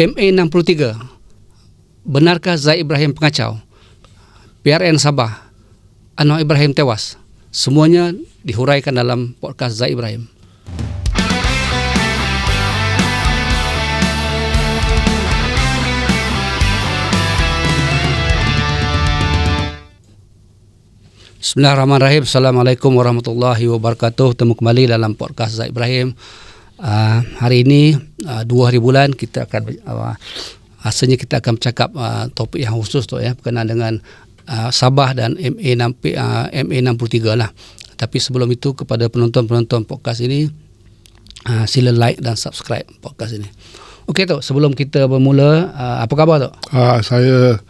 MA63. Benarkah Zaid Ibrahim pengacau? PRN Sabah. Anwar Ibrahim tewas. Semuanya dihuraikan dalam podcast Zaid Ibrahim. Bismillahirrahmanirrahim. Assalamualaikum warahmatullahi wabarakatuh. Temu kembali dalam podcast Zaid Ibrahim. Uh, hari ini uh, dua hari bulan kita akan uh, asalnya kita akan bercakap uh, topik yang khusus tu ya berkenaan dengan uh, Sabah dan MA6 uh, MA63 lah. Tapi sebelum itu kepada penonton-penonton podcast ini uh, sila like dan subscribe podcast ini. Okey tu, sebelum kita bermula uh, apa khabar tu? Ah, saya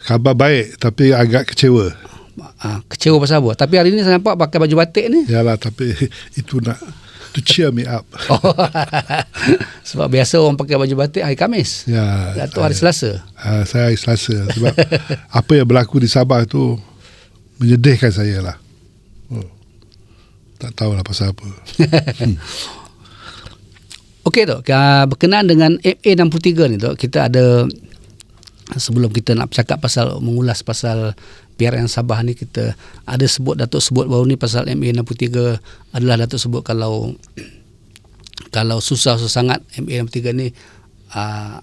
khabar baik tapi agak kecewa. Uh, kecewa pasal apa? Tapi hari ni saya nampak pakai baju batik ni. Yalah tapi itu nak to cheer me up. Oh, sebab biasa orang pakai baju batik hari Kamis. Ya. Datuk hari Selasa. Ah, saya hari Selasa sebab apa yang berlaku di Sabah tu menyedihkan saya lah. Oh. Tak tahulah pasal apa. Okey tu, uh, berkenaan dengan MA63 ni tu, kita ada sebelum kita nak bercakap pasal mengulas pasal PRN Sabah ni kita ada sebut Datuk sebut baru ni pasal MA63 adalah Datuk sebut kalau kalau susah susah sangat MA63 ni uh,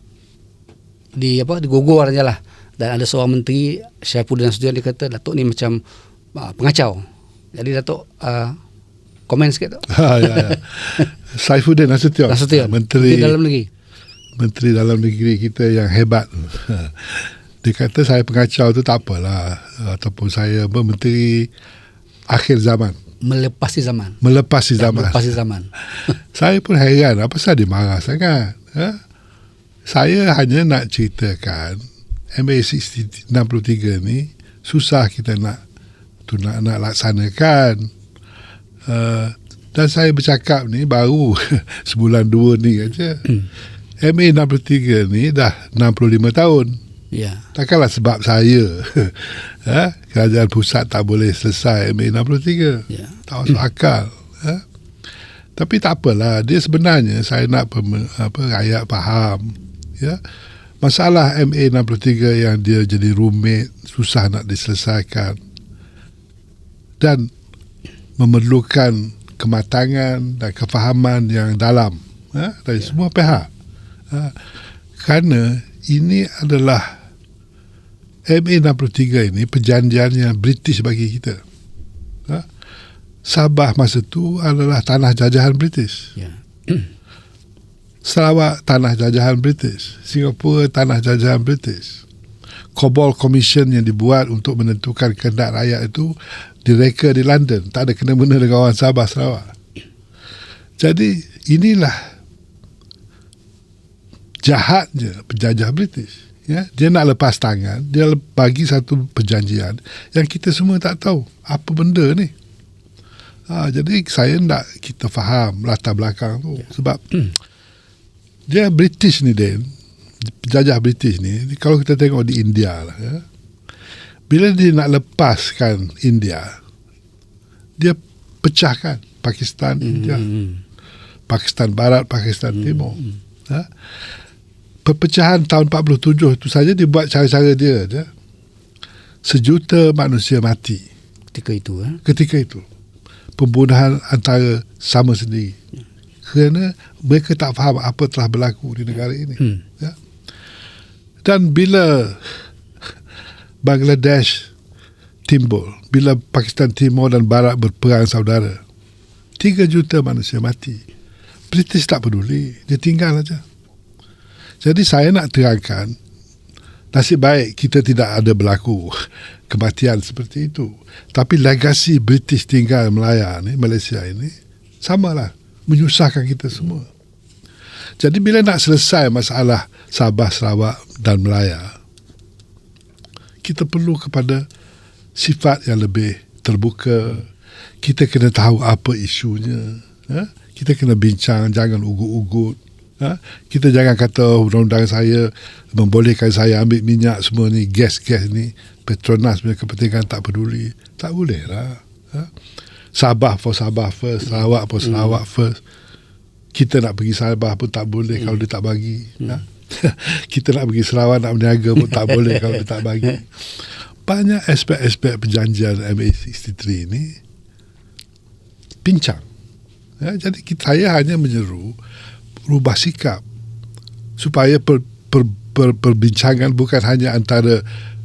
di apa digogor aja lah dan ada seorang menteri Syafuddin Nasution dia kata Datuk ni macam uh, pengacau. Jadi Datuk uh, komen sikit tu ha, ya, ya. Saifuddin Nasution, Nasution menteri, Menteri dalam negeri. Menteri dalam negeri kita yang hebat. Dia kata saya pengacau tu tak apalah ataupun saya menteri akhir zaman. melepasi zaman Melepasi zaman. melepasi zaman Saya pun heran apa sahaja dia marah sangat. Ha? Saya hanya nak ceritakan MA63 ni susah kita nak tu nak, nak laksanakan. Uh, dan saya bercakap ni baru sebulan dua ni aja. MA63 ni dah 65 tahun. Ya Takkanlah sebab saya ha? kerajaan pusat tak boleh selesai MA63. ya Tak masuk akal. Ha? Tapi tak apalah. Dia sebenarnya saya nak pem, apa, rakyat faham. Ya? Masalah MA63 yang dia jadi rumit, susah nak diselesaikan. Dan memerlukan kematangan dan kefahaman yang dalam ha? dari semua pihak. Ha? Kerana ini adalah MA63 ini perjanjian yang British bagi kita. Ha? Sabah masa itu adalah tanah jajahan British. ya Sarawak tanah jajahan British. Singapura tanah jajahan British. Cobol Commission yang dibuat untuk menentukan kehendak rakyat itu direka di London. Tak ada kena-mena dengan orang Sabah Sarawak. Jadi inilah jahatnya penjajah British. Ya, dia nak lepas tangan, dia bagi satu perjanjian yang kita semua tak tahu apa benda ni. Ha, jadi saya nak kita faham latar belakang tu sebab dia British ni Den, penjajah British ni kalau kita tengok di India lah ya. Bila dia nak lepaskan India, dia pecahkan Pakistan, India. Pakistan Barat, Pakistan Timur. Ha? Perpecahan tahun 47 itu saja dibuat cara-cara dia je. Sejuta manusia mati ketika itu eh? ketika itu. Pembunuhan antara sama sendiri. Kerana mereka tak faham apa telah berlaku di negara ini. Hmm. Ya. Dan bila Bangladesh timbul, bila Pakistan Timur dan Barat berperang saudara, 3 juta manusia mati. British tak peduli, dia tinggal aja. Jadi saya nak terangkan, nasib baik kita tidak ada berlaku kematian seperti itu. Tapi legasi British tinggal Melaya ni, Malaysia ini, samalah, menyusahkan kita semua. Jadi bila nak selesai masalah Sabah, Sarawak dan Melaya, kita perlu kepada sifat yang lebih terbuka. Kita kena tahu apa isunya. Ha? Kita kena bincang, jangan ugut-ugut. Ha? Kita jangan kata undang-undang saya membolehkan saya ambil minyak semua ni, gas-gas ni. Petronas punya kepentingan tak peduli. Tak boleh lah. Ha? Sabah for Sabah first, Sarawak for Sarawak first. Kita nak pergi Sabah pun tak boleh kalau dia tak bagi. Ha? kita nak pergi Sarawak nak berniaga pun tak boleh kalau dia tak bagi. Banyak aspek-aspek perjanjian MA63 ini pincang. Ya, jadi kita saya hanya menyeru rubah sikap supaya per, per, per, perbincangan bukan hanya antara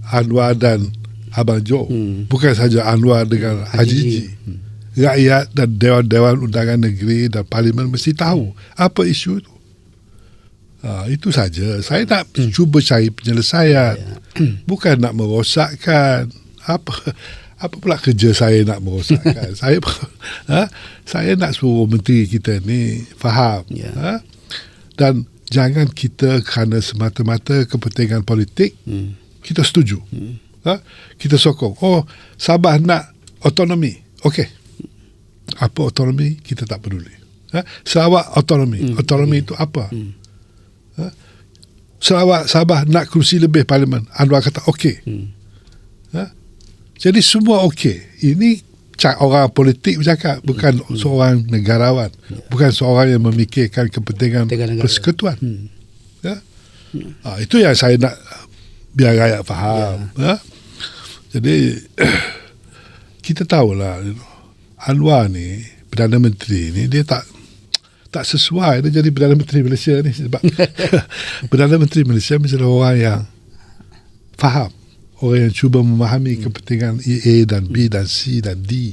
Anwar dan Abang Jo. Hmm. Bukan saja Anwar dengan Haji Ji. Hmm. Rakyat dan Dewan-Dewan Undangan Negeri dan Parlimen mesti tahu apa isu itu. Ha, itu saja. Saya nak hmm. cuba cari penyelesaian. Ya. Bukan nak merosakkan. Apa apa pula kerja saya nak merosakkan? saya ha, saya nak suruh menteri kita ni faham. Ya. Ha? Dan jangan kita kerana semata-mata kepentingan politik hmm. kita setuju. Hmm. Ha? Kita sokong. Oh, Sabah nak otonomi. Okey. Apa otonomi kita tak peduli. Ha? Sarawak otonomi. Hmm. Otonomi hmm. itu apa? Hmm. Ha? Sarawak Sabah nak kerusi lebih parlimen Anwar kata okey hmm. ha? jadi semua okey ini orang politik bercakap bukan hmm. seorang negarawan yeah. bukan seorang yang memikirkan kepentingan persekutuan hmm. ya? hmm. Ha, itu yang saya nak biar rakyat faham yeah. ha? jadi kita tahulah Anwar ni Perdana Menteri ni dia tak tak sesuai dia jadi Perdana Menteri Malaysia ni sebab Perdana Menteri Malaysia mesti orang yang faham orang yang cuba memahami kepentingan A, dan B dan C dan D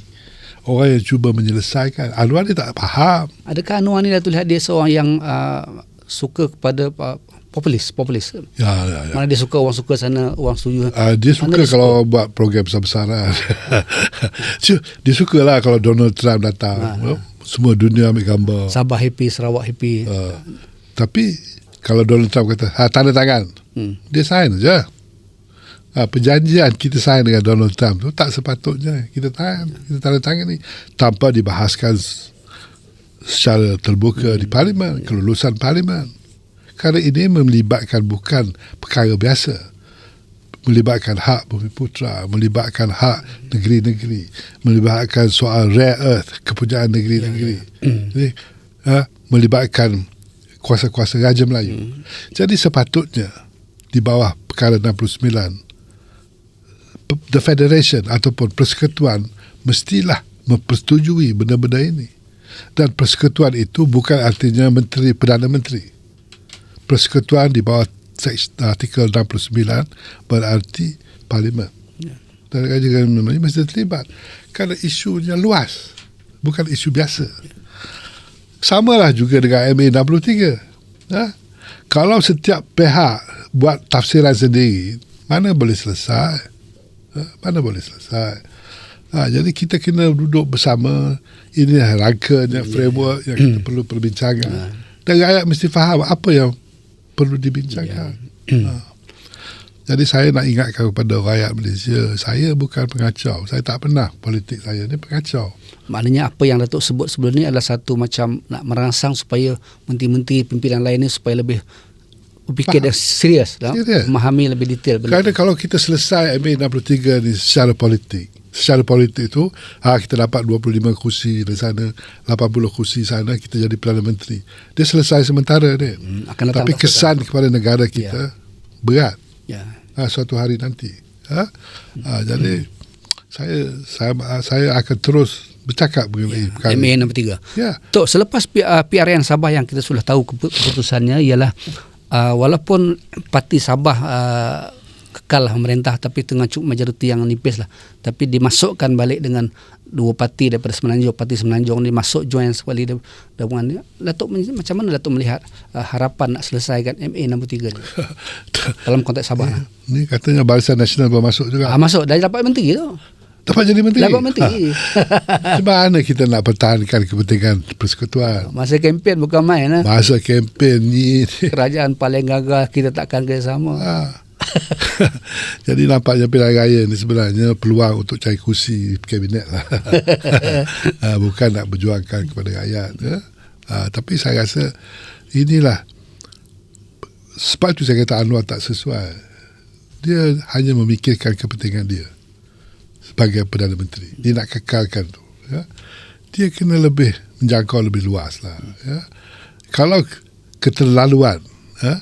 orang yang cuba menyelesaikan Anwar ni tak faham adakah Anwar ni Datuk lihat dia seorang yang uh, suka kepada uh, populis populis ya, ya, ya. mana dia suka orang suka sana orang setuju uh, dia suka dia kalau suka? buat program besar-besaran dia suka lah kalau Donald Trump datang ha, ha semua dunia ambil gambar. Sabah happy, Sarawak happy. Uh, tapi kalau Donald Trump kata, ha, tanda tangan, hmm. dia sign je. Ha, perjanjian kita sign dengan Donald Trump tu tak sepatutnya kita tahan, kita tanda tangan ni tanpa dibahaskan secara terbuka hmm. di parlimen, hmm. kelulusan parlimen. Kerana ini melibatkan bukan perkara biasa melibatkan hak bumi putra, melibatkan hak negeri-negeri, melibatkan soal rare earth, kepunyaan negeri-negeri. Ya. Jadi, ha, melibatkan kuasa-kuasa Raja Melayu. Hmm. Jadi sepatutnya di bawah perkara 69 the federation ataupun persekutuan mestilah mempersetujui benda-benda ini. Dan persekutuan itu bukan artinya menteri perdana menteri. Persekutuan di bawah artikel 69 berarti parlimen. Ya. Dan kerajaan memang mesti terlibat. Kerana isunya luas. Bukan isu biasa. Sama lah juga dengan MA 63. Ha? Kalau setiap pihak buat tafsiran sendiri, mana boleh selesai? Mana boleh selesai? Ha, jadi kita kena duduk bersama. Ini rangkanya, framework yang kita perlu perbincangan. Ha. Dan rakyat mesti faham apa yang perlu dibincangkan. Yeah. ha. Jadi saya nak ingatkan kepada rakyat Malaysia, saya bukan pengacau. Saya tak pernah politik saya ni pengacau. Maknanya apa yang Datuk sebut sebelum ni adalah satu macam nak merangsang supaya menteri-menteri pimpinan lain ni supaya lebih berfikir dan serius, serius. memahami lebih detail. Kerana kalau kita selesai MA63 ni secara politik, secara politik itu ha, kita dapat 25 kursi di sana 80 kursi sana kita jadi Perdana Menteri dia selesai sementara dia hmm, akan tapi kesan sekarang. kepada negara kita ya. berat ya. ha, suatu hari nanti ha? Ha, jadi hmm. saya, saya saya akan terus bercakap mengenai ya. MA nombor 3 ya. Tok, selepas PRN Sabah yang kita sudah tahu keputusannya ialah uh, walaupun parti Sabah uh, kekal lah pemerintah tapi tengah cukup majoriti yang nipis lah. Tapi dimasukkan balik dengan dua parti daripada Semenanjung. Parti Semenanjung ni masuk join sekali dengan dia Datuk macam mana Datuk melihat uh, harapan nak selesaikan MA nombor 3 ni? Dalam konteks Sabah ni, ni katanya Barisan Nasional baru masuk juga. Ah, masuk. Dah dapat menteri tu dapat jadi menteri dapat menteri ha. mana kita nak pertahankan kepentingan persekutuan masa kempen bukan main lah. masa kempen ni kerajaan paling gagal kita takkan kerjasama ha. Jadi nampaknya pilihan raya ni sebenarnya peluang untuk cari kursi kabinet lah. Ah, bukan nak berjuangkan kepada rakyat. Ya. Uh, tapi saya rasa inilah sebab itu saya kata Anwar tak sesuai. Dia hanya memikirkan kepentingan dia sebagai Perdana Menteri. Dia nak kekalkan tu. Ya. Dia kena lebih menjangkau lebih luas lah. Ya. Kalau keterlaluan, ya,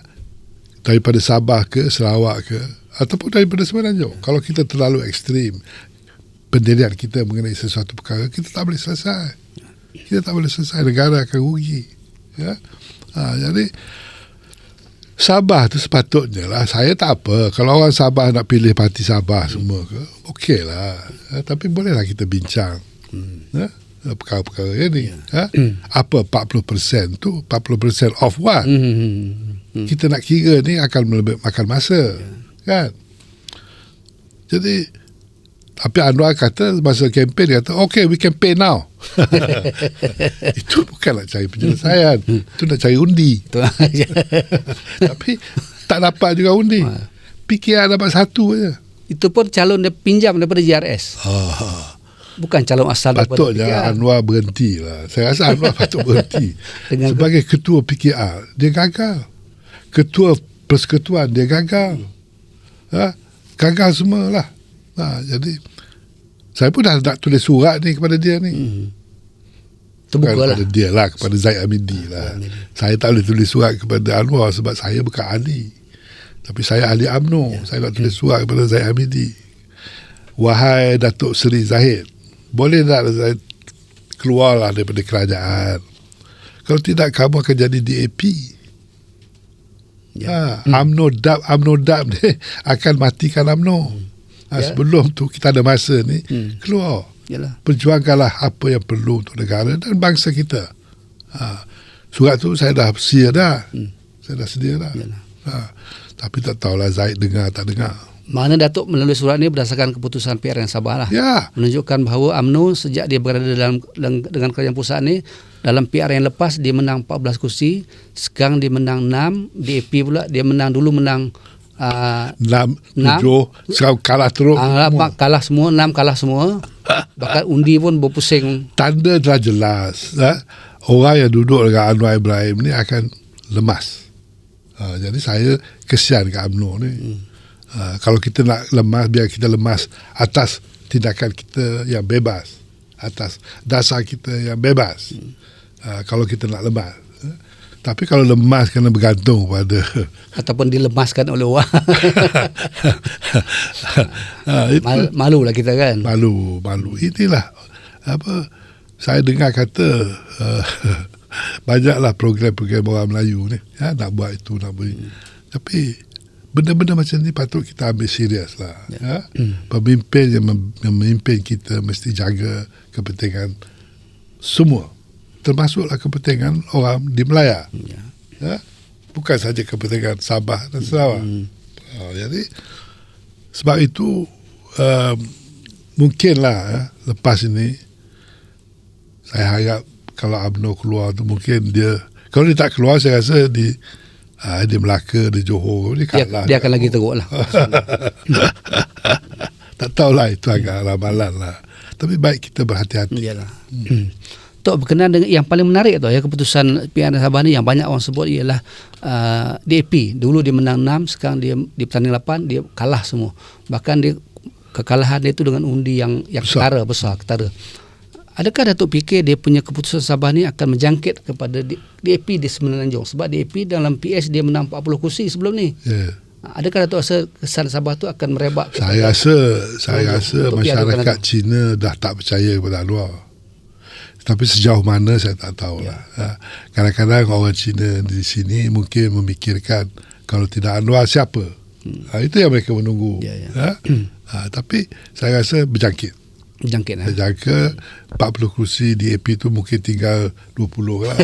daripada Sabah ke Sarawak ke ataupun daripada Semenanjung kalau kita terlalu ekstrim pendirian kita mengenai sesuatu perkara kita tak boleh selesai kita tak boleh selesai negara akan rugi ya ha, jadi Sabah tu sepatutnya lah Saya tak apa Kalau orang Sabah nak pilih parti Sabah hmm. semua ke Okey lah ha, Tapi bolehlah kita bincang hmm. ha? Perkara-perkara ini yeah. ha? hmm. Apa 40% tu 40% of what hmm. Hmm. hmm. Kita nak kira ni Akan lebih makan masa yeah. Kan Jadi Tapi Anwar kata Masa kempen dia kata Okay we can pay now. Itu bukan nak cari penyelesaian. Itu nak cari undi. Tapi tak dapat juga undi. PKR dapat satu saja itu pun calon dia pinjam daripada JRS ah. bukan calon asal patutnya daripada PKR Anwar berhenti lah saya rasa Anwar patut berhenti. Sebagai ketua PKR dia gagal. Ketua persekutuan dia gagal. Ha? gagal semua lah ha, jadi saya pun dah nak tulis surat ni kepada dia ni. Hmm. Terbuka lah. Kepada dia lah, kepada Zaid Amidi lah. Amidi. Saya tak boleh tulis surat kepada Anwar sebab saya bukan ahli. Tapi saya ahli UMNO. Ya. Saya nak tulis surat kepada Zaid Amidi. Wahai Datuk Seri Zahid, boleh tak Zaid keluarlah daripada kerajaan? Kalau tidak, kamu akan jadi DAP. Ya. Ha, hmm. UMNO DAP, UMNO DAP ni akan matikan UMNO. Hmm. Ha, yeah. Sebelum tu kita ada masa ni hmm. keluar. Yalah. Perjuangkanlah apa yang perlu untuk negara dan bangsa kita. Ha, surat tu saya dah sedia dah. Hmm. Saya dah sedia dah. Ha, tapi tak tahulah Zaid dengar tak dengar. Mana Datuk melalui surat ni berdasarkan keputusan PR yang Sabah lah. Ya. Menunjukkan bahawa UMNO sejak dia berada dalam dengan kerajaan pusat ni dalam PR yang lepas dia menang 14 kursi, sekarang dia menang 6, DAP pula dia menang dulu menang Ah, enam, tujuh, sekarang kalah terus. Uh, semua. Kalah semua, enam kalah semua. Bahkan undi pun berpusing. Tanda telah jelas. Eh? Orang yang duduk dengan Anwar Ibrahim ni akan lemas. Uh, jadi saya kesian ke UMNO ni. Hmm. Uh, kalau kita nak lemas, biar kita lemas atas tindakan kita yang bebas. Atas dasar kita yang bebas. Hmm. Uh, kalau kita nak lemas. Tapi kalau lemas kena bergantung pada ataupun dilemaskan oleh orang. ha, Mal, malu lah kita kan. Malu, malu. Inilah apa saya dengar kata uh, banyaklah program-program orang Melayu ni ya, nak buat itu nak buat hmm. Tapi benda-benda macam ni patut kita ambil serius lah. Ya. Ya. Hmm. Pemimpin yang, mem- yang memimpin kita mesti jaga kepentingan semua termasuklah kepentingan orang di Melaya. Ya. Ya? Bukan saja kepentingan Sabah dan Sarawak. Hmm. Uh, jadi sebab itu um, mungkinlah ya, lepas ini saya harap kalau Abno keluar tu mungkin dia kalau dia tak keluar saya rasa di uh, di Melaka di Johor dia kalah. Dia, dia akan lagi teruk lah. tak tahulah itu agak ramalan lah. Tapi baik kita berhati-hati. Iyalah. Hmm. Tok berkenaan dengan yang paling menarik tu ya keputusan PN Sabah ni yang banyak orang sebut ialah uh, DAP. Dulu dia menang 6, sekarang dia di pertandingan 8 dia kalah semua. Bahkan dia kekalahan dia itu dengan undi yang yang besar. ketara besar ketara. Adakah Datuk fikir dia punya keputusan Sabah ni akan menjangkit kepada DAP di Semenanjung sebab DAP dalam PS dia menang 40 kursi sebelum ni. Yeah. Adakah Datuk rasa kesan Sabah tu akan merebak? Saya rasa saya rasa masyarakat Cina dah tak percaya kepada Anwar. Tapi sejauh mana saya tak tahu lah. Ya. Kadang-kadang orang Cina di sini mungkin memikirkan kalau tidak Anwar siapa. Hmm. Ha, itu yang mereka menunggu. Ya, ya. Ha? Ha, tapi saya rasa berjangkit. Berjangkit. Saya jangka 40 kursi di AP tu mungkin tinggal 20 lah.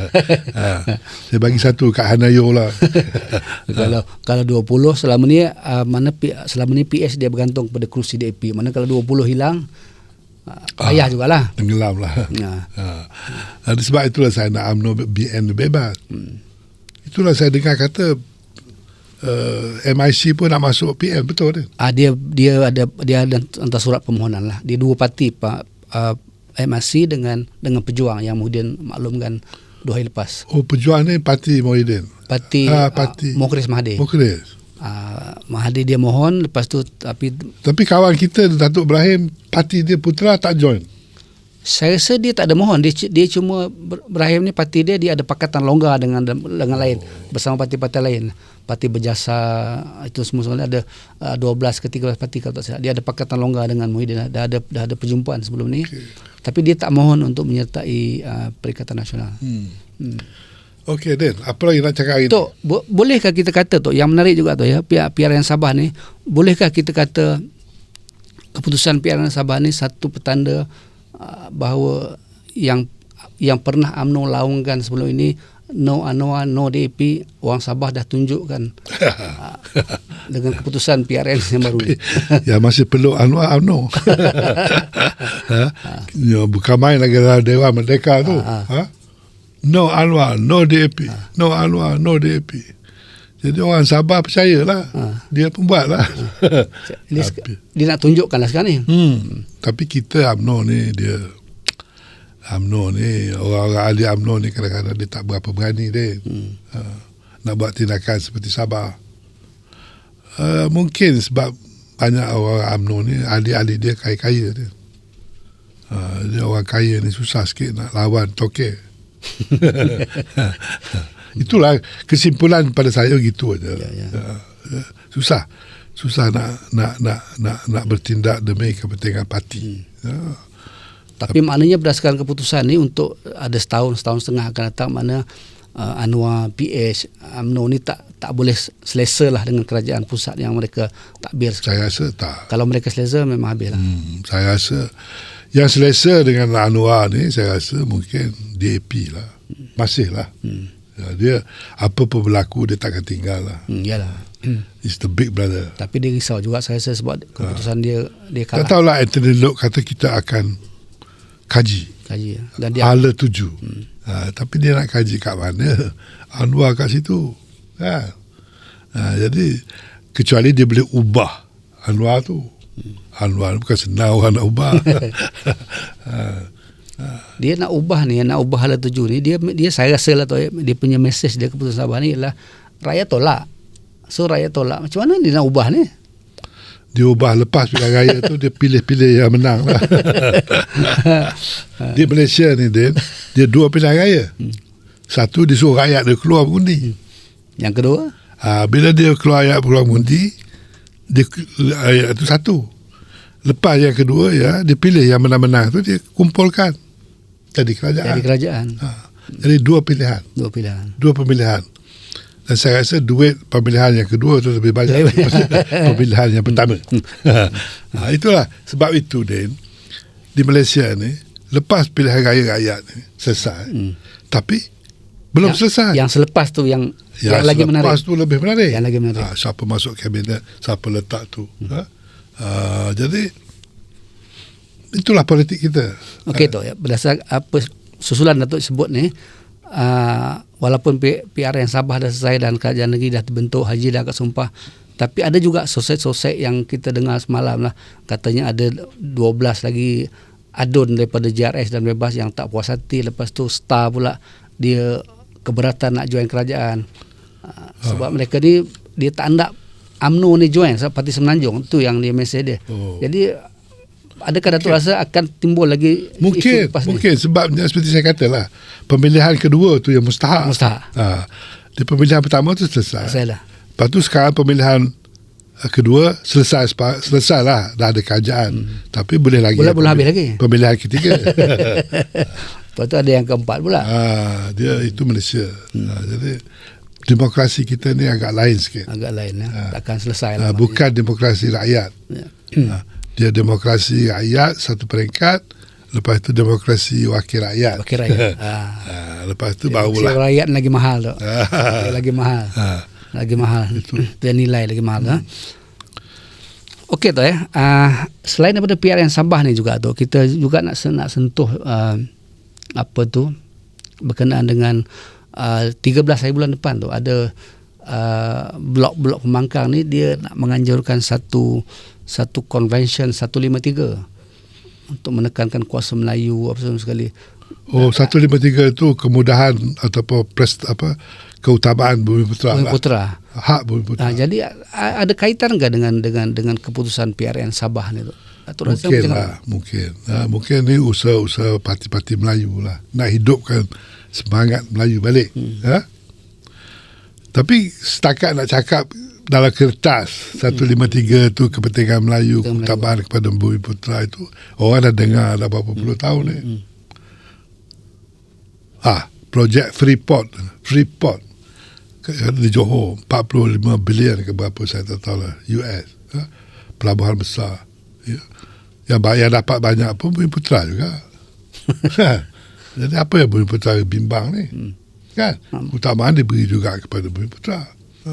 ha, saya bagi satu kat Hanayo lah. kalau kalau 20 selama ni uh, mana selama ni PS dia bergantung pada kursi di AP. Mana kalau 20 hilang payah ah, jugalah. Tenggelam lah. Ya. Ha. Sebab itulah saya nak UMNO BN bebas. Hmm. Itulah saya dengar kata uh, MIC pun nak masuk PM betul kan? Ah dia dia ada dia ada hantar surat permohonan lah. Dia dua parti Pak uh, MIC dengan dengan pejuang yang kemudian maklumkan dua hari lepas. Oh pejuang ni parti Mohidin. Parti, ah, parti uh, Mokris Mahathir. Mokris. Uh, Mahathir dia mohon lepas tu tapi tapi kawan kita Datuk Ibrahim parti dia putra tak join Saya rasa dia tak ada mohon dia dia cuma berakhir ni parti dia dia ada pakatan longgar dengan dengan lain bersama parti-parti lain. Parti berjasa itu semua sebenarnya ada uh, 12 ke 13 parti kalau tak salah. Dia ada pakatan longgar dengan Muhyiddin dah ada dah ada perjumpaan sebelum ni. Tapi dia tak mohon untuk menyertai uh, Perikatan Nasional. Hmm. Okey Den, apa lagi nak cakap hari ni? Tok, bo- bolehkah kita kata Tok yang menarik juga tu ya, pihak PRN Sabah ni, bolehkah kita kata keputusan PRN Sabah ni satu petanda uh, bahawa yang yang pernah AMNO laungkan sebelum ini no ANOA, no DAP, orang Sabah dah tunjukkan uh, dengan keputusan PRN yang baru ni. ya masih perlu Anwar Amno. ha? Ya, bukan main lagi dalam Dewan Merdeka tu. Ha? No Anwar, no DAP. No Anwar, no DAP. Jadi orang Sabah percayalah. Dia pun buatlah. Dia, dia nak tunjukkan lah sekarang ni. hmm. Tapi kita UMNO ni dia UMNO ni orang-orang ahli UMNO ni kadang-kadang dia tak berapa berani dia. Hmm. Ha, nak buat tindakan seperti Sabah. Uh, mungkin sebab banyak orang UMNO ni ahli-ahli dia kaya-kaya dia. Uh, dia orang kaya ni susah sikit nak lawan tokek. Itulah kesimpulan pada saya gitu aja. Ya, ya. Uh, susah. Susah nak nak nak nak nak bertindak demi kepentingan parti. Hmm. Uh, Tapi maknanya berdasarkan keputusan ni untuk ada setahun setahun setengah akan datang mana uh, Anwar PH UMNO ni tak tak boleh selesa lah dengan kerajaan pusat yang mereka takbir. saya rasa tak. Kalau mereka selesa memang habis lah. Hmm, saya rasa yang selesa dengan Anwar ni saya rasa mungkin DAP lah. Masih lah. Hmm. Ya, dia apa pun berlaku dia takkan tinggal lah. Hmm, yalah. Hmm. It's the big brother. Tapi dia risau juga saya rasa sebab keputusan dia dia Tak kalah tahulah Anthony Locke kata kita akan kaji. kaji dan dia Hala tuju. Hmm. Ha, tapi dia nak kaji kat mana? Anwar kat situ. Ha. Ha, jadi kecuali dia boleh ubah Anwar tu. Anwar bukan senang orang nak ubah. dia nak ubah ni nak ubah hala tuju ni dia dia saya rasa lah tu dia punya message dia keputusan Sabah ni ialah rakyat tolak. So rakyat tolak macam mana dia nak ubah ni? dia ubah lepas pilihan raya tu dia pilih-pilih yang menang lah. di Malaysia ni Din, dia dua pilihan raya. Satu dia suruh rakyat dia keluar mengundi. Yang kedua Ha, bila dia keluar rakyat keluar mengundi, dia rakyat tu satu. Lepas yang kedua ya, dia pilih yang menang-menang tu dia kumpulkan jadi kerajaan. jadi kerajaan ha, jadi dua pilihan, dua pilihan. dua pemilihan. Dan saya rasa duit pemilihan yang kedua tu lebih banyak pemilihan yang pertama. ha, itulah sebab itu Din di Malaysia ni lepas pilihan raya rakyat ni selesai. Hmm. Tapi belum yang, selesai. Yang selepas tu yang yang, lagi selepas menarik. tu lebih menarik. Yang lagi menarik. Ha, siapa masuk kabinet, siapa letak tu. Hmm. Ha? Ha, jadi itulah politik kita. Okey tu ya berdasar apa susulan Datuk sebut ni uh, walaupun PR yang Sabah dah selesai dan kerajaan negeri dah terbentuk haji dah kat sumpah tapi ada juga sosek-sosek yang kita dengar semalam lah katanya ada 12 lagi adun daripada JRS dan bebas yang tak puas hati lepas tu star pula dia keberatan nak join kerajaan uh, sebab mereka ni dia tak nak UMNO ni join sebab parti Semenanjung tu yang dia mesej dia Oh. jadi adakah Datuk rasa akan timbul lagi Mungkin, ni? mungkin sebab seperti saya katalah pemilihan kedua tu yang mustahak. Mustahak. Ha, di pemilihan pertama tu selesai. Saya dah. Lepas tu sekarang pemilihan kedua selesai selesai lah dah ada kerajaan. Hmm. Tapi boleh lagi. Boleh- ada boleh habis lagi. Pemilihan ketiga. Lepas tu ada yang keempat pula. ha, dia itu Malaysia. Hmm. Ha, jadi demokrasi kita ni agak lain sikit. Agak lain ya. Takkan selesai Ha, lah. bukan demokrasi rakyat. Ya. Ha, dia demokrasi rakyat satu peringkat, lepas itu demokrasi wakil rakyat. Wakil rakyat. ha. Ha, lepas itu Wakil barulah. rakyat lagi mahal tu. Lagi mahal. Ha. Lagi mahal. Dia nilai lagi mahal. Ha? Okey tu ya. Uh, selain daripada PR yang Sabah ni juga tu, kita juga nak nak sentuh uh, apa tu berkenaan dengan uh, 13 hari bulan depan tu ada uh, blok-blok pembangkang ni dia nak menganjurkan satu satu convention 153 untuk menekankan kuasa Melayu apa semua sekali. Oh, 153 itu kemudahan ataupun pres, apa keutamaan Bumi Putra. Bumi lah. Putra. Hak Bumi Putra. Nah, jadi ada kaitan enggak dengan dengan dengan keputusan PRN Sabah ni tu? Datuk Razak Mungkin macam lah, mungkin. Ha, mungkin ni usaha-usaha parti-parti Melayu lah. Nak hidupkan semangat Melayu balik. Hmm. Ha? Tapi setakat nak cakap dalam kertas 153 tu kepentingan Melayu, Kepentingan keutamaan kepada Bumi Putra itu orang dah dengar dah berapa puluh tahun ni. Hmm. Ah, projek Freeport, Freeport ke- di Johor 45 bilion ke berapa saya tak tahu lah US ha? pelabuhan besar ya. Yang, yang dapat banyak pun Bumi Putra juga jadi apa yang Bumi Putra bimbang ni hmm. kan utamaan diberi juga kepada Bumi Putra ha.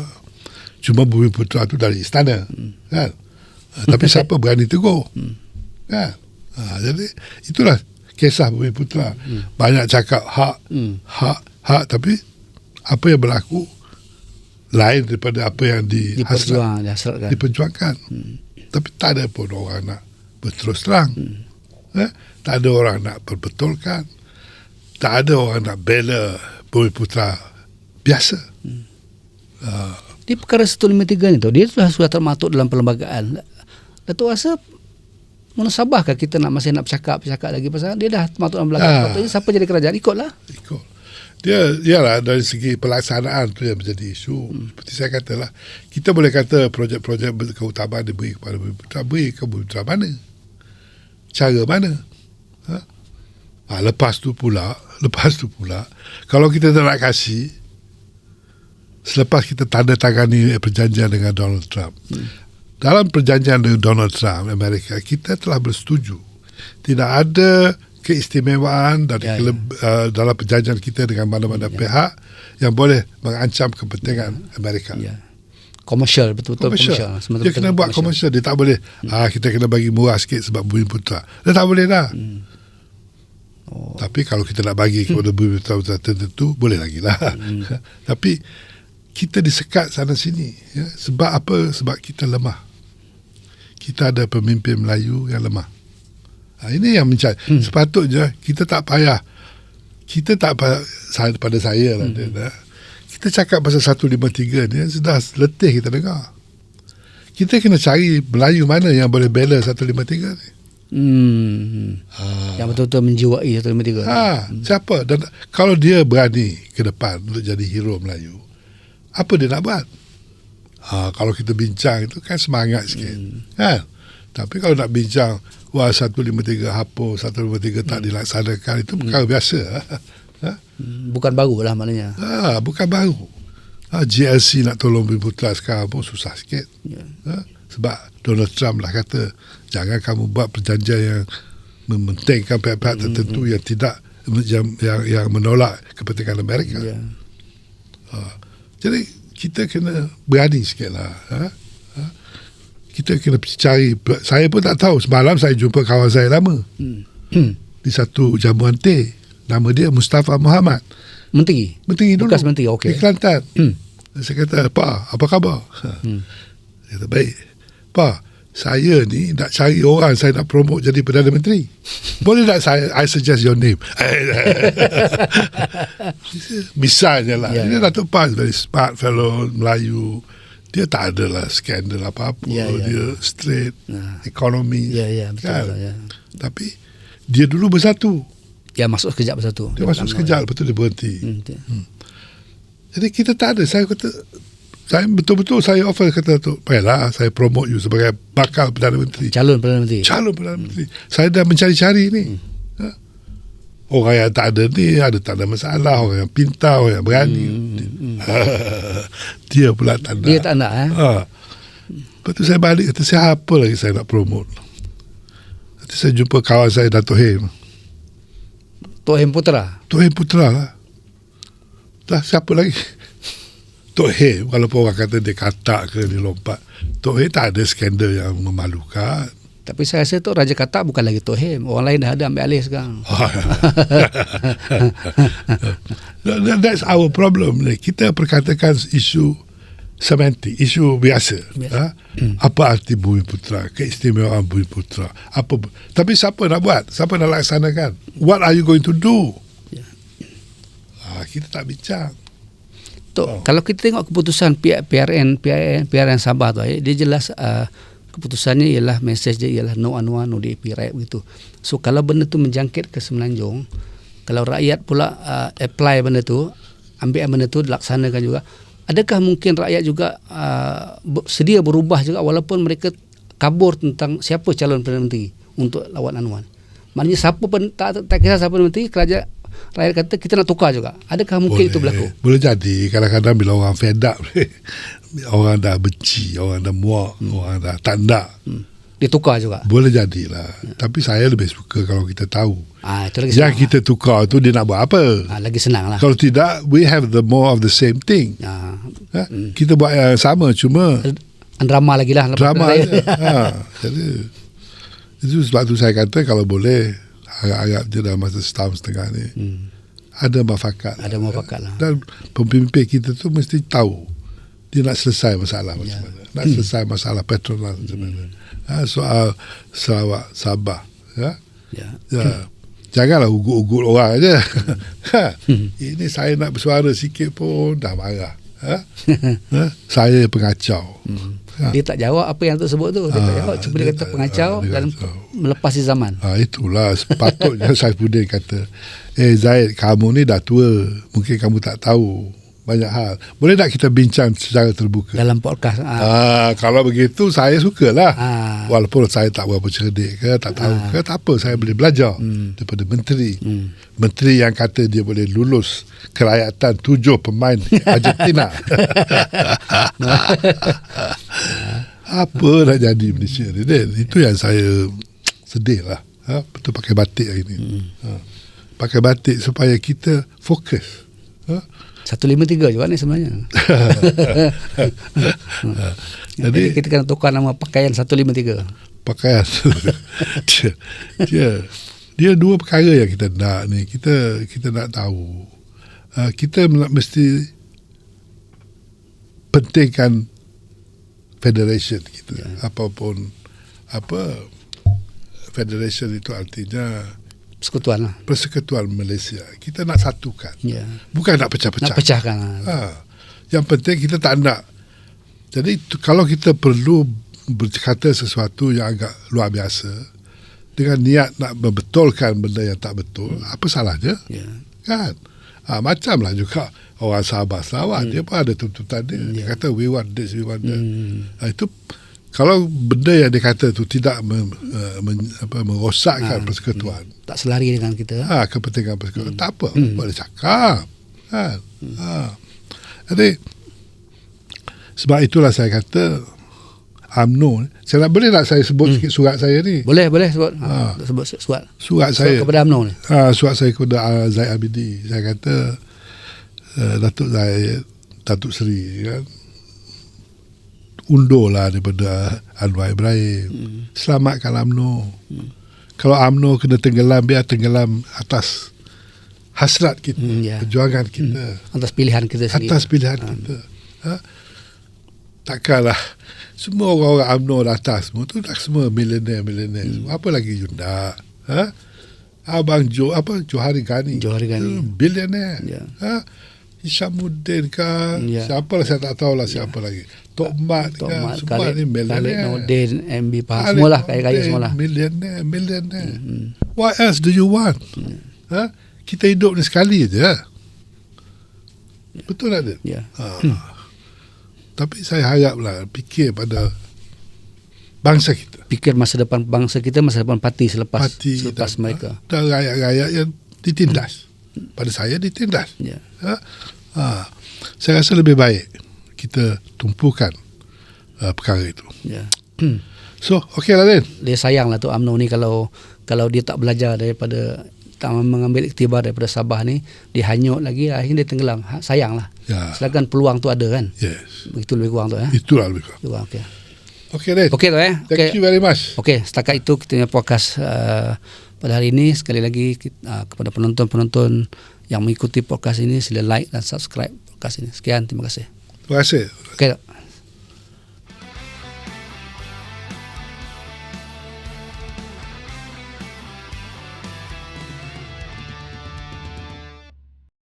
cuma Bumi Putra tu dari istana hmm. kan ha, tapi siapa berani tegur hmm. kan ha, jadi itulah kisah Bumi Putra hmm. banyak cakap hak Hmm. hak hak tapi apa yang berlaku lain daripada apa yang dihasrat, Diperjuang, dihasilkan. diperjuangkan hmm. tapi tak ada pun orang nak berterus terang hmm. eh? tak ada orang nak perbetulkan tak ada orang nak bela Bumi Putra biasa Di perkara 153 ni tu dia sudah sudah termasuk dalam perlembagaan. Datuk rasa munasabahkah kita nak masih nak bercakap bercakap lagi pasal dia dah termasuk dalam. Ah. Patutnya siapa jadi kerajaan ikutlah. ikut dia ialah dari segi pelaksanaan tu yang menjadi isu hmm. seperti saya katalah kita boleh kata projek-projek keutamaan diberi kepada Bumi Putra beri ke Bumi Putra mana cara mana ha? ha, lepas tu pula lepas tu pula kalau kita tak nak kasih selepas kita tanda tangani perjanjian dengan Donald Trump hmm. dalam perjanjian dengan Donald Trump Amerika kita telah bersetuju tidak ada keistimewaan dari Ya, ya, Uh, dalam perjanjian kita dengan mana-mana ya. pihak yang boleh mengancam kepentingan Amerika. Ya. Komersial betul-betul komersial. Komersial. Semata-mata Dia kena buat komersial. Dia tak boleh, hmm. ah, kita kena bagi murah sikit sebab Bumi Putra. Dia tak boleh dah. Hmm. Oh. Tapi kalau kita nak bagi kepada Bumi Putra tertentu, boleh lagi lah. Hmm. Tapi kita disekat sana sini. Ya. Sebab apa? Sebab kita lemah. Kita ada pemimpin Melayu yang lemah. Ha, ini yang mencari. Hmm. Sepatutnya kita tak payah. Kita tak payah, saya, pada saya lah. Hmm. Dia, kita cakap pasal 153 ni sudah letih kita dengar. Kita kena cari Melayu mana yang boleh bela 153 ni. Hmm. Ha. Yang betul-betul menjiwai 153. Ha, siapa? Dan kalau dia berani ke depan untuk jadi hero Melayu, apa dia nak buat? Ha, kalau kita bincang itu kan semangat sikit. Hmm. Kan? Tapi kalau nak bincang, wah 153 hapus, 153 tak dilaksanakan, itu perkara biasa. Bukan baru lah maknanya. Ha, bukan baru. Ha, GLC nak tolong Bumi Putra sekarang pun susah sikit. Ya. Ha? Sebab Donald Trump lah kata, jangan kamu buat perjanjian yang mementingkan pihak-pihak Hmm, tertentu yang tidak yang, yang, yang menolak kepentingan Amerika. Ya. Ha. Jadi kita kena berani sikit lah. Ha? Ha? Kita kena cari. Saya pun tak tahu. Semalam saya jumpa kawan saya lama. Hmm. Di satu jamuan teh. Nama dia Mustafa Muhammad. Menteri. Menteri dulu. Bekas menteri, okey. Di Kelantan. Hmm. Saya kata, Pak, apa khabar? Ha. Hmm. Dia kata, baik. Pak, saya ni nak cari orang saya nak promote jadi Perdana Menteri. Boleh tak saya I suggest your name? Misalnya lah. Yeah, Dia ya. Datuk Pan very smart fellow Melayu. Dia tak ada lah skandal apa-apa. Ya, ya. Dia straight. Nah. Ekonomi. Ya, ya, betul. Kan? betul, ya. Tapi dia dulu bersatu. Ya masuk sekejap bersatu. Dia masuk sekejap lepas tu dia berhenti. Hmm. betul. Jadi kita tak ada. Saya kata, saya betul-betul saya offer kata tu, baiklah saya promote you sebagai bakal Perdana Menteri. Calon Perdana Menteri. Calon Perdana Menteri. Saya dah mencari-cari ni. Ha? Orang yang tak ada ni, ada tak ada masalah. Orang yang pintar, orang yang berani. Dia pula tak nak. Dia tak nak eh. Ha. Lepas tu saya balik kata, siapa lagi saya nak promote? Nanti saya jumpa kawan saya Dato' Haim. Tok Hem Putra. Tok Haim Putra lah. Dah siapa lagi? Tok Haim, walaupun orang kata dia katak ke dia lompat. Tok Haim tak ada skandal yang memalukan. Tapi saya rasa tu Raja Katak bukan lagi Tok Hem. Orang lain dah ada ambil alih sekarang. That- That's our problem. Kita perkatakan isu semantik, isu biasa. Biasa. Ha? Apa arti Bumi Putra? Keistimewaan Bumi Putra? Apa? Tapi siapa nak buat? Siapa nak laksanakan? What are you going to do? Ya. Ha, kita tak bincang. Tok, oh. kalau kita tengok keputusan pihak PRN PRN PRN Sabah tu eh, dia jelas uh, keputusannya ialah mesej dia ialah no anwar no DAP rakyat begitu. So kalau benda tu menjangkit ke Semenanjung, kalau rakyat pula uh, apply benda tu, ambil benda tu dilaksanakan juga, adakah mungkin rakyat juga uh, sedia berubah juga walaupun mereka kabur tentang siapa calon Perdana Menteri untuk lawan Anwar? Maknanya siapa pun tak, tak kisah siapa Perdana Menteri, kerajaan rakyat kata kita nak tukar juga. Adakah mungkin boleh, itu berlaku? Boleh jadi. Kadang-kadang bila orang fed up, orang dah benci, orang dah muak, hmm. orang dah tak nak. Hmm. Dia tukar juga. Boleh jadilah. Ya. Tapi saya lebih suka kalau kita tahu. Ah, itu lagi Yang senang kita lah. tukar tu dia nak buat apa? Ah, lagi senang lah. Kalau tidak, we have the more of the same thing. Ah. Ha? Hmm. Kita buat yang sama, cuma... Drama lagi lah. Drama aja. ha. Jadi, itu sebab tu saya kata kalau boleh, agak-agak je dalam masa setahun setengah ni, hmm. ada mafakat. Ada mafakat lah. Dan pemimpin kita tu mesti tahu dia nak selesai masalah macam ya. mana. Nak hmm. selesai masalah petronas macam mana. Hmm ha, soal Sarawak Sabah ya. Ya. ya. Janganlah ugut-ugut orang aja. ha. Ini saya nak bersuara sikit pun dah marah. Ha? ha? Saya pengacau. Hmm. Ha. Dia tak jawab apa yang tu sebut tu. Dia ha. tak jawab. Cuma dia, dia kata pengacau ha, dia dan kacau. melepasi zaman. Ha, itulah sepatutnya Saifuddin kata, eh Zaid, kamu ni dah tua. Mungkin kamu tak tahu banyak hal. Boleh tak kita bincang secara terbuka? Dalam podcast. Ah, ah kalau begitu saya sukalah. Ah. Walaupun saya tak berapa cerdik ke, tak tahu ah. ke, tak apa. Saya boleh belajar hmm. daripada menteri. Hmm. Menteri yang kata dia boleh lulus kerakyatan tujuh pemain Argentina. apa nak jadi Malaysia ni? Itu yang saya sedih lah. Ha? Betul pakai batik hari ni. Hmm. Ha? Pakai batik supaya kita fokus. Ha? 153 juga ni sebenarnya. Jadi kita kena tukar nama pakaian 153. Pakaian. dia, dia dia dua perkara yang kita nak ni. Kita kita nak tahu. Uh, kita mesti pentingkan federation kita. Ya. Apapun apa federation itu artinya persekutuan lah. Persekutuan Malaysia. Kita nak satukan. Ya. Bukan nak pecah-pecah. Nak pecahkan. Ha. Yang penting kita tak nak. Jadi kalau kita perlu berkata sesuatu yang agak luar biasa dengan niat nak membetulkan benda yang tak betul, hmm. apa salahnya? Ya. Kan? Ha, macamlah juga orang Sabah Sarawak hmm. dia pun ada tuntutan dia. Hmm. Dia kata we want this, we want that. Hmm. Ha, itu kalau benda yang dikata itu tidak men, uh, men, apa, merosakkan ha, persekutuan hmm, tak selari dengan kita ha, kepentingan persekutuan hmm. tak apa hmm. boleh cakap kan hmm. ha. jadi sebab itulah saya kata UMNO saya nak boleh tak saya sebut hmm. sikit surat saya ni boleh boleh sebut ha. ha. sebut surat surat saya kepada UMNO ni ha, surat saya kepada uh, Zaid Abidi saya kata uh, Datuk Zaid Datuk Seri kan undur lah daripada Anwar Ibrahim. Hmm. Selamatkan UMNO. Hmm. Kalau UMNO kena tenggelam, biar tenggelam atas hasrat kita, hmm, yeah. perjuangan kita. Hmm. Atas pilihan kita sendiri. Atas pilihan hmm. kita. Ha? Takkanlah semua orang-orang UMNO atas semua tu tak semua milioner-milioner. Hmm. Apa lagi Yunda? Ha? Abang Jo, apa Johari Gani. Johari Gani. Bilioner. Yeah. Ha? Isyamuddin ke yeah. siapa lah saya tak tahu lah siapa yeah. lagi Tok Mat ke semua Khalid, ni Khalid Nordin MB Pahal semua lah kaya-kaya semua lah millionaire millionaire mm-hmm. what else do you want mm. ha? kita hidup ni sekali je yeah. betul tak dia yeah. ha. mm. tapi saya harap lah fikir pada bangsa kita fikir masa depan bangsa kita masa depan parti selepas parti selepas dan, mereka dan rakyat-rakyat yang ditindas mm. pada saya ditindas yeah. ha? Ha, saya rasa lebih baik kita tumpukan uh, perkara itu. Ya. so, okey lah Din. Dia sayang lah tu UMNO ni kalau kalau dia tak belajar daripada tak mengambil iktibar daripada Sabah ni, dia hanyut lagi, akhirnya dia tenggelam. Ha, sayang lah. Ya. Sedangkan peluang tu ada kan? Yes. Begitu lebih kurang tu. Eh? Itulah lebih kurang. kurang okay. Okey Din. Okey tu eh. Thank okay. you very much. Okey, setakat itu kita punya podcast uh, pada hari ini. Sekali lagi kita, uh, kepada penonton-penonton yang mengikuti podcast ini sila like dan subscribe podcast ini. Sekian, terima kasih. Terima kasih. Okay.